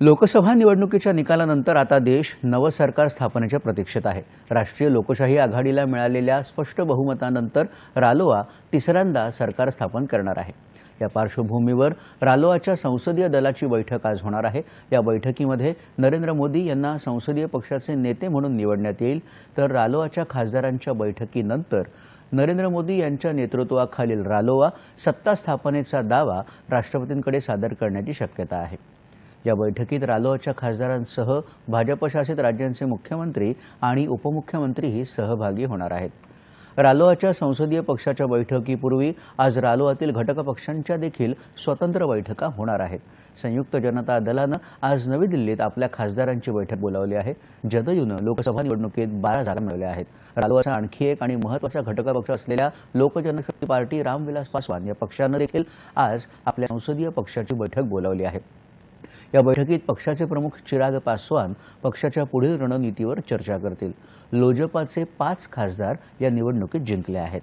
लोकसभा निवडणुकीच्या निकालानंतर आता देश नवं सरकार स्थापनेच्या प्रतीक्षेत आहे. राष्ट्रीय लोकशाही आघाडीला मिळालेल्या स्पष्ट बहुमतानंतर रालोआ तिसऱ्यांदा सरकार स्थापन करणार आहे. या पार्श्वभूमीवर रालोआच्या संसदीय दलाची बैठक आज होणार आहे. या बैठकीमध्ये नरेंद्र मोदी यांना संसदीय पक्षाचे नेते म्हणून निवडण्यात येईल. तर रालोआच्या खासदारांच्या बैठकीनंतर नरेंद्र मोदी यांच्या नेतृत्वाखालील रालोआ सत्ता स्थापनेचा दावा राष्ट्रपतींकडे सादर करण्याची शक्यता आहे. या बैठकीत रालोआच्या खासदारांसह भाजपशासित राज्यांचे मुख्यमंत्री आणि उपमुख्यमंत्रीही सहभागी होणार आहेत. रालोआच्या संसदीय पक्षाच्या बैठकीपूर्वी आज रालोआतील घटक पक्षांच्या देखील स्वतंत्र बैठका होणार आहेत. संयुक्त जनता दलानं आज नवी दिल्लीत आपल्या खासदारांची बैठक बोलावली आहे. जदयूनं लोकसभा निवडणुकीत बारा जागा मिळवल्या आहेत. रालोआचा आणखी एक आणि महत्त्वाचा घटक पक्ष असलेल्या लोकजनशक्ती पार्टी रामविलास पासवान या पक्षानं देखील आज आपल्या संसदीय पक्षाची बैठक बोलावली आहे. या बैठकीत पक्षाचे प्रमुख चिराग पासवान पक्षाच्या पुढील रणनीतीवर चर्चा करतील. लोजपाचे पाच खासदार या निवडणुकीत जिंकले आहेत.